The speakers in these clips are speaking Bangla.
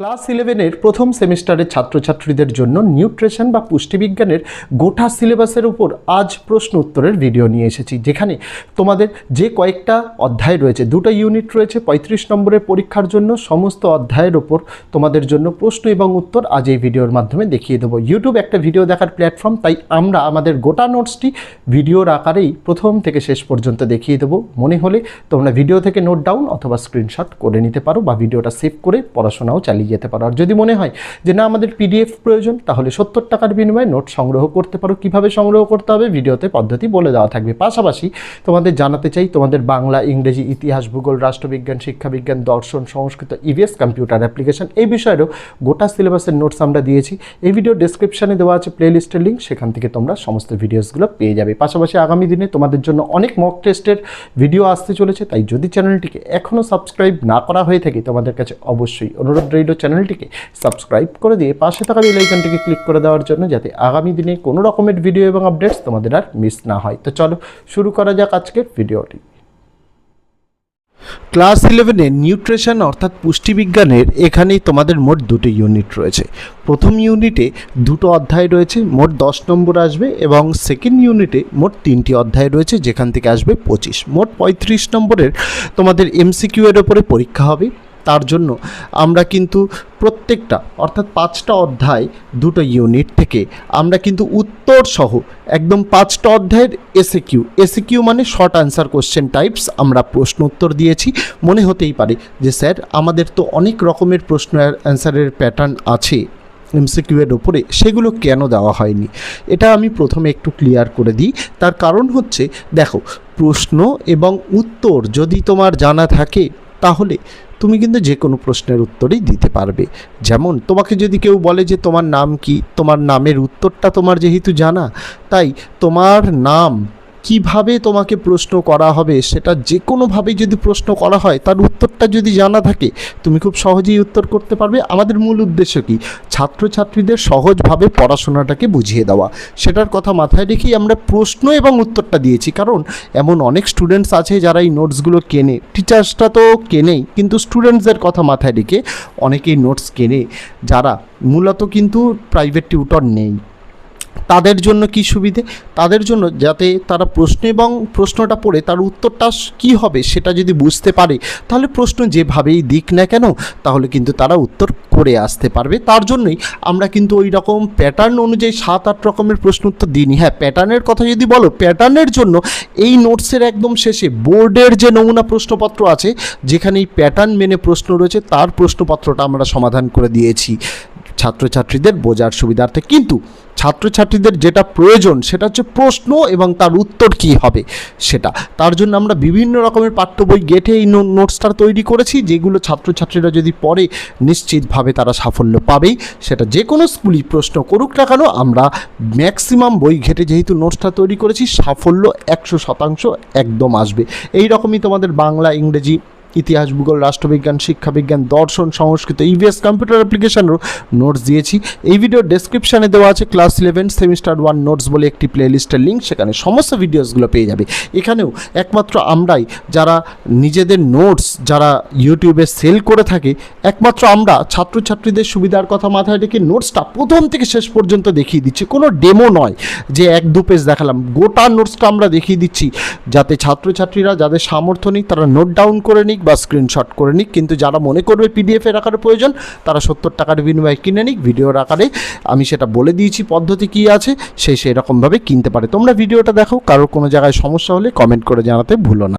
ক্লাস ইলেভেনের প্রথম সেমিস্টারের ছাত্রছাত্রীদের জন্য নিউট্রিশন বা পুষ্টিবিজ্ঞানের গোটা সিলেবাসের উপর আজ প্রশ্ন উত্তরের ভিডিও নিয়ে এসেছি, যেখানে তোমাদের যে কয়েকটা অধ্যায় রয়েছে, দুটো ইউনিট রয়েছে পঁয়ত্রিশ নম্বরের পরীক্ষার জন্য, সমস্ত অধ্যায়ের ওপর তোমাদের জন্য প্রশ্ন এবং উত্তর আজ এই ভিডিওর মাধ্যমে দেখিয়ে দেবো। ইউটিউব একটা ভিডিও দেখার প্ল্যাটফর্ম, তাই আমরা আমাদের গোটা নোটসটি ভিডিওর আকারেই প্রথম থেকে শেষ পর্যন্ত দেখিয়ে দেবো। মনে হলে তোমরা ভিডিও থেকে নোট ডাউন অথবা স্ক্রিনশট করে নিতে পারো বা ভিডিওটা সেভ করে পড়াশোনাও চালিয়ে যেতে পারো। আর যদি মনে হয় যে না, আমাদের পিডিএফ প্রয়োজন, তাহলে সত্তর টাকার বিনিময়ে নোট সংগ্রহ করতে পারো। কীভাবে সংগ্রহ করতে হবে ভিডিওতে পদ্ধতি বলে দেওয়া থাকবে। পাশাপাশি তোমাদের জানাতে চাই, তোমাদের বাংলা, ইংরেজি, ইতিহাস, ভূগোল, রাষ্ট্রবিজ্ঞান, শিক্ষাবিজ্ঞান, দর্শন, সংস্কৃত ইভিএস কম্পিউটার অ্যাপ্লিকেশন এই বিষয়েরও গোটা সিলেবাসের নোটস আমরা দিয়েছি। এই ভিডিও ডেসক্রিপশনে দেওয়া আছে প্লেলিস্টের লিঙ্ক সেখান থেকে তোমরা সমস্ত ভিডিওসগুলো পেয়ে যাবে। পাশাপাশি আগামী দিনে তোমাদের জন্য অনেক মক টেস্টের ভিডিও আসতে চলেছে, তাই যদি চ্যানেলটিকে এখনও সাবস্ক্রাইব না করা হয়ে থাকে, তোমাদের কাছে অবশ্যই অনুরোধ রইল। চ্যানেলটিকে সাবস্ক্রাইব করে দিয়ে পাশে থাকা বেল আইকনটিকে ক্লিক করে দেওয়ার জন্য যাতে আগামী দিনে কোনো রকমের ভিডিও এবং আপডেটস তোমাদের আর মিস না হয়। তো চলো শুরু করা যাক আজকের ভিডিওটি ক্লাস ইলেভেনে নিউট্রিশন অর্থাৎ পুষ্টিবিজ্ঞানের এখানেই তোমাদের মোট দুটি ইউনিট রয়েছে। প্রথম ইউনিটে দুটো অধ্যায় রয়েছে, মোট দশ নম্বর আসবে এবং সেকেন্ড ইউনিটে মোট তিনটি অধ্যায় রয়েছে, যেখান থেকে আসবে পঁচিশ। মোট পঁয়ত্রিশ নম্বরের তোমাদের এমসিকিউ এর ওপরে পরীক্ষা হবে। তার জন্য আমরা কিন্তু প্রত্যেকটা, অর্থাৎ পাঁচটা অধ্যায় দুটো ইউনিট থেকে আমরা কিন্তু উত্তর সহ একদম পাঁচটা অধ্যায়ের এসে কিউ এসে কিউ মানে শর্ট আনসার কোশ্চেন টাইপস আমরা প্রশ্ন উত্তর দিয়েছি। মনে হতেই পারে যে স্যার, আমাদের তো অনেক রকমের প্রশ্ন অ্যান্সারের প্যাটার্ন আছে এমসিকিউ এর ওপরে সেগুলো কেন দেওয়া হয়নি? এটা আমি প্রথমে একটু ক্লিয়ার করে দিই। তার কারণ হচ্ছে, দেখো, প্রশ্ন এবং উত্তর যদি তোমার জানা থাকে, তাহলে তুমি কিন্তু যে কোনো প্রশ্নের উত্তরই দিতে পারবে। যেমন, তোমাকে যদি কেউ বলে যে তোমার নাম কি, তোমার নামের উত্তরটা তোমার যেহেতু জানা, তাই তোমার নাম কীভাবে তোমাকে প্রশ্ন করা হবে সেটা যে কোনোভাবেই যদি প্রশ্ন করা হয়, তার উত্তরটা যদি জানা থাকে, তুমি খুব সহজেই উত্তর করতে পারবে। আমাদের মূল উদ্দেশ্য কি? ছাত্রছাত্রীদের সহজভাবে পড়াশোনাটাকে বুঝিয়ে দেওয়া। সেটার কথা মাথায় রেখেই আমরা প্রশ্ন এবং উত্তরটা দিয়েছি। কারণ এমন অনেক স্টুডেন্টস আছে যারা এই নোটসগুলো কেনে। টিচার্সটা তো কেনেই, কিন্তু স্টুডেন্টসদের কথা মাথায় রেখে অনেকেই নোটস কেনে। যারা মূলত কিন্তু প্রাইভেট টিউটর নেই। তাদের জন্য কি সুবিধে? তাদের জন্য যাতে তারা প্রশ্ন এবং প্রশ্নটা পড়ে, তার উত্তরটা কি হবে সেটা যদি বুঝতে পারে, তাহলে প্রশ্ন যেভাবেই দিক না কেন, তাহলে কিন্তু তারা উত্তর করে আসতে পারবে। তার জন্যই আমরা কিন্তু ওই রকম প্যাটার্ন অনুযায়ী সাত, আট রকমের প্রশ্ন উত্তর দিইনি। হ্যাঁ প্যাটার্নের কথা যদি বলো প্যাটার্নের জন্য এই নোটসের একদম শেষে বোর্ডের যে নমুনা প্রশ্নপত্র আছে, যেখানে এই প্যাটার্ন মেনে প্রশ্ন রয়েছে, তার প্রশ্নপত্রটা আমরা সমাধান করে দিয়েছি। ছাত্রছাত্রীদের বোঝার সুবিধার্থে। কিন্তু ছাত্রছাত্রীদের যেটা প্রয়োজন সেটা হচ্ছে প্রশ্ন এবং তার উত্তর কী হবে সেটা। তার জন্য আমরা বিভিন্ন রকমের পাঠ্য বই গেটে এই নোটসটা তৈরি করেছি, যেগুলো ছাত্রছাত্রীরা যদি পড়ে নিশ্চিতভাবে তারা সাফল্য পাবেই। সেটা যে কোনো স্কুলই প্রশ্ন করুক না কেন, আমরা ম্যাক্সিমাম বই ঘেটে যেহেতু নোটসটা তৈরি করেছি, সাফল্য একশো শতাংশ একদম আসবে। এই রকমই তোমাদের বাংলা, ইংরেজি ইতিহাস ভূগোল, রাষ্ট্রবিজ্ঞান, শিক্ষাবিজ্ঞান, দর্শন, সংস্কৃত ইভিএস কম্পিউটার অ্যাপ্লিকেশনেরও নোটস দিয়েছি। এই ভিডিও ডেসক্রিপশানে দেওয়া আছে class eleven semester one notes বলে একটি প্লেলিস্টের লিঙ্ক সেখানে সমস্ত ভিডিওসগুলো পেয়ে যাবে। এখানেও একমাত্র আমরাই, যারা নিজেদের নোটস যারা ইউটিউবে সেল করে থাকে, একমাত্র আমরা, ছাত্রছাত্রীদের সুবিধার কথা মাথায় রেখে নোটসটা প্রথম থেকে শেষ পর্যন্ত দেখিয়ে দিচ্ছি। কোনো ডেমো নয় যে এক দু পেজ দেখালাম। গোটা নোটসটা আমরা দেখিয়ে দিচ্ছি। যাতে ছাত্রছাত্রীরা, যাদের সামর্থ্য নেই, তারা নোট ডাউন করে নিক। বা স্ক্রিনশট করে নিক। কিন্তু যারা মনে করবে পিডিএফের আকারে প্রয়োজন, তারা সত্তর টাকার বিনিময়ে কিনে নিক। ভিডিওর আকারে আমি সেটা বলে দিয়েছি পদ্ধতি কী আছে, সে সেই রকমভাবে কিনতে পারে। তোমরা ভিডিওটা দেখো, কারোর কোনো জায়গায় সমস্যা হলে কমেন্ট করে জানাতে ভুলো না।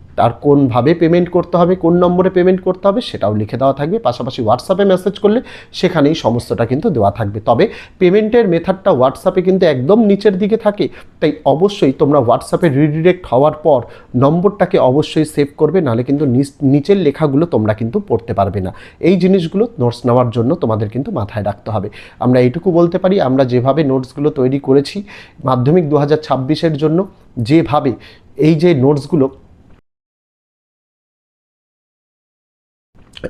তার কোনভাবে পেমেন্ট করতে হবে, কোন নম্বরে পেমেন্ট করতে হবে সেটাও লিখে দেওয়া থাকবে। পাশাপাশি হোয়াটসঅ্যাপে মেসেজ করলে সেখানেই সমস্তটা কিন্তু দেওয়া থাকবে। তবে পেমেন্টের মেথডটা হোয়াটসঅ্যাপে কিন্তু একদম নিচের দিকে থাকে। তাই অবশ্যই তোমরা হোয়াটসঅ্যাপে রিডিরেক্ট হওয়ার পর নম্বরটাকে অবশ্যই সেভ করবে, নাহলে কিন্তু নিচের লেখাগুলো তোমরা কিন্তু পড়তে পারবে না। এই জিনিসগুলো নোটস নেওয়ার জন্য তোমাদের কিন্তু মাথায় রাখতে হবে। আমরা এইটুকু বলতে পারি, আমরা যেভাবে নোটসগুলো তৈরি করেছি, মাধ্যমিক দু হাজার জন্য যেভাবে এই যে নোটসগুলো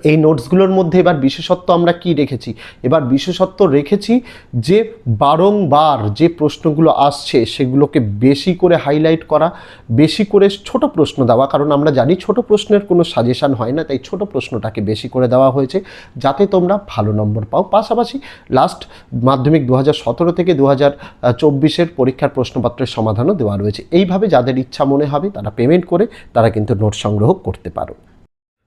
এই নোটসগুলোর মধ্যে এবার বিশেষত্ব আমরা কি রেখেছি? এবার বিশেষত্ব রেখেছি যে বারংবার যে প্রশ্নগুলো আসছে সেগুলোকে বেশি করে হাইলাইট করা, বেশি করে ছোট প্রশ্ন দেওয়া, কারণ আমরা জানি ছোট প্রশ্নের কোনো সাজেশান হয় না, তাই ছোট প্রশ্নটাকে বেশি করে দেওয়া হয়েছে যাতে তোমরা ভালো নম্বর পাও। পাশাপাশি লাস্ট মাধ্যমিক দু থেকে দু হাজার পরীক্ষার প্রশ্নপত্রের সমাধানও দেওয়া রয়েছে। এইভাবে যাদের ইচ্ছা মনে হবে তারা পেমেন্ট করে তারা কিন্তু নোট সংগ্রহ করতে পারো।